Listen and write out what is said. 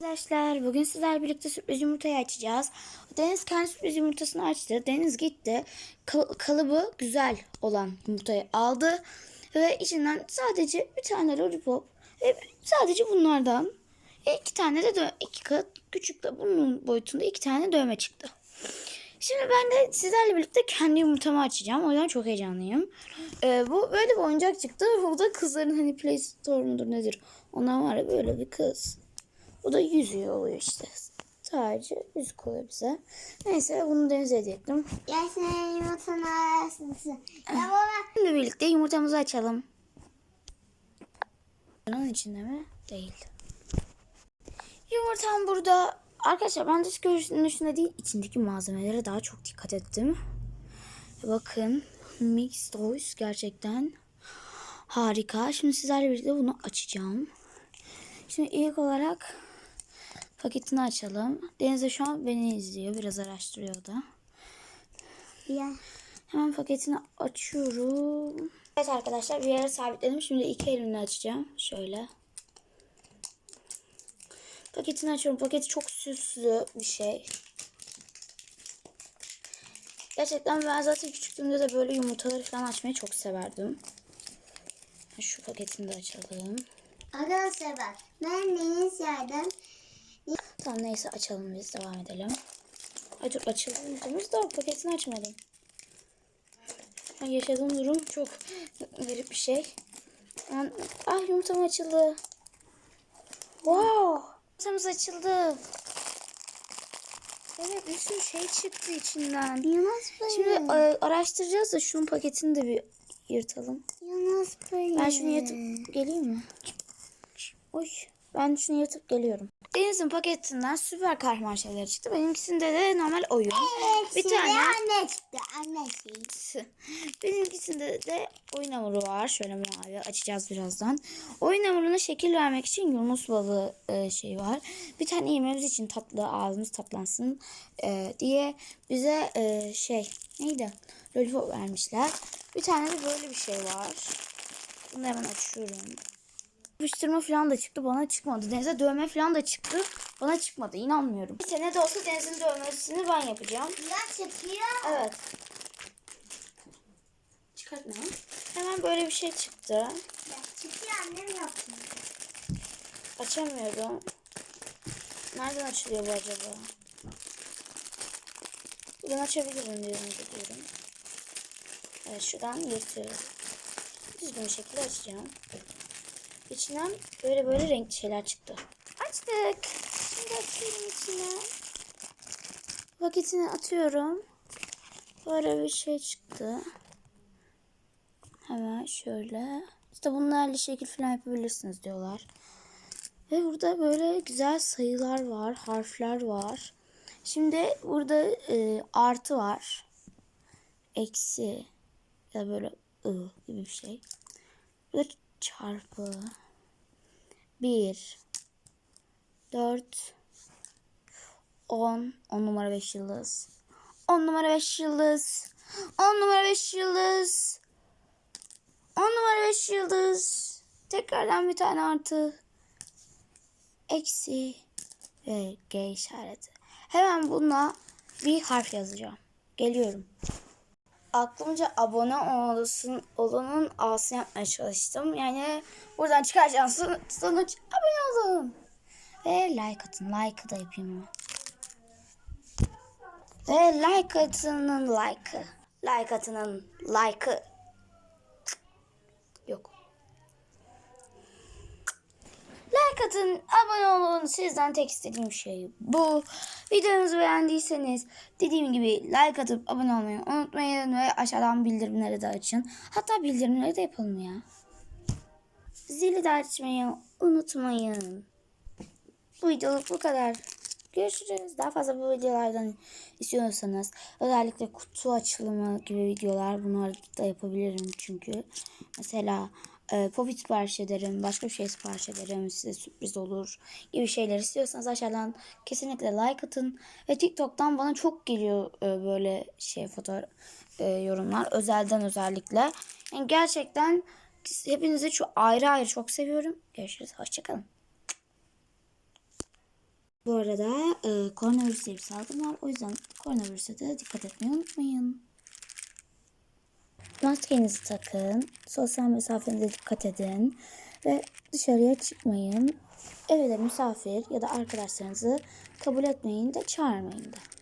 Arkadaşlar bugün sizlerle birlikte sürpriz yumurtayı açacağız. Deniz kendi sürpriz yumurtasını açtı. Deniz gitti. Kal- kalıbı güzel olan yumurtayı aldı. Ve içinden sadece bir tane lollipop ve sadece bunlardan iki tane de iki kat küçük de bunun boyutunda iki tane dövme çıktı. Şimdi ben de sizlerle birlikte kendi yumurtamı açacağım. O yüzden çok heyecanlıyım. Ee, bu böyle bir oyuncak çıktı. Bu da kızların hani Play Store mudur nedir? Ondan var böyle bir kız. Bu da yüzüyor oluyor işte. Sadece yüzük oluyor bize. Neyse bunu denize hediye ettim. Gelsin yumurtanı arasın. Ya baba. Şimdi birlikte yumurtamızı açalım. Bunun içinde mi? Değil. Yumurtam burada. Arkadaşlar ben dış görünüşünün üstünde değil içindeki malzemelere daha çok dikkat ettim. Bakın Mix Toys gerçekten harika. Şimdi sizlerle birlikte bunu açacağım. Şimdi ilk olarak paketini açalım. Deniz de şu an beni izliyor. Biraz araştırıyor da. Ya. Hemen paketini açıyorum. Evet arkadaşlar bir yere sabitledim. Şimdi iki elimle açacağım. Şöyle. Paketini açıyorum. Paketi çok süslü bir şey. Gerçekten ben zaten küçüklüğümde de böyle yumurtaları falan açmayı çok severdim. Şu paketini de açalım. Arkadaşlar bak. Ben deniz yerden. Tamam neyse açalım biz devam edelim. Ay dur açıldı yumurtamız da paketini açmadım. Ben yaşadığım durum çok garip bir şey. Ben... Ah yumurtam açıldı. Wow. Yumurtamız açıldı. Evet bir sürü şey çıktı içinden. Yunus Şimdi Bey. e, araştıracağız da şunun paketini de bir yırtalım. Yunus Bey. Ben şunu yırtıp geleyim mi? Oy. Ben şunu yırtıp geliyorum. Deniz'in paketinden süper kahraman şeyleri çıktı. Benimkisinde de normal oyun. Evet, bir tane anne çıktı. Anne çıktı. Benimkisinde de oyun hamuru var. Şöyle mavi açacağız birazdan. Oyun hamuruna şekil vermek için yunus balığı e, şey var. Bir tane yememiz için tatlı ağzımız tatlansın e, diye bize e, şey neydi? Lollipop vermişler. Bir tane de böyle bir şey var. Bunu hemen açıyorum. Yapıştırma falan da çıktı. Bana çıkmadı. Denize dövme falan da çıktı. Bana çıkmadı. İnanmıyorum. Bir sene de olsa Deniz'in dövmesini ben yapacağım. Ya çıkıyor. Evet. Çıkartma. Hemen böyle bir şey çıktı. Ya çıkıyor annem yaptı. Açamıyorum. Nereden açılıyor bu acaba? Ben açabilirim diye umut ediyorum. Evet şuradan yırtıyorum. Düzgün bir şekilde açacağım. İçinden böyle böyle renkli şeyler çıktı. Açtık. Şimdi atıyorum içine. Paketini atıyorum. Böyle bir şey çıktı. Hemen şöyle. İşte bunlarla şekil falan yapabilirsiniz diyorlar. Ve burada böyle güzel sayılar var, harfler var. Şimdi burada e, artı var. Eksi ya böyle ı gibi bir şey. Burada çarpı 1 4 10 10 numara 5 yıldız. 10 numara 5 yıldız. 10 numara 5 yıldız. 10 numara 5 yıldız. Tekrardan bir tane artı. Eksi. Ve G işareti. Hemen buna bir harf yazacağım. Geliyorum. Aklımca abone olasın, olanın A'sını yapmaya çalıştım. Yani buradan çıkaracağım son- sonuç abone olun. Ve like atın. Like'ı da yapayım mı? Ve like atının like'ı. Like atının like'ı. Like atın, abone olun. Sizden tek istediğim şey bu. Videomuzu beğendiyseniz dediğim gibi like atıp abone olmayı unutmayın ve aşağıdan bildirimleri de açın. Hatta bildirimleri de yapalım ya. Zili de açmayı unutmayın. Bu videoluk bu kadar. Görüşürüz. Daha fazla bu videolardan istiyorsanız özellikle kutu açılımı gibi videolar bunları da yapabilirim çünkü. Mesela e, popit sipariş ederim, başka bir şey sipariş ederim, size sürpriz olur gibi şeyler istiyorsanız aşağıdan kesinlikle like atın. Ve TikTok'tan bana çok geliyor e, böyle şey fotoğraf e, yorumlar özelden özellikle. Yani gerçekten hepinizi çok ayrı ayrı çok seviyorum. Görüşürüz. Hoşçakalın. Bu arada e, koronavirüs diye bir salgın var. O yüzden koronavirüse de dikkat etmeyi unutmayın. Maskenizi takın. Sosyal mesafenize dikkat edin. Ve dışarıya çıkmayın. Eve de misafir ya da arkadaşlarınızı kabul etmeyin de çağırmayın da.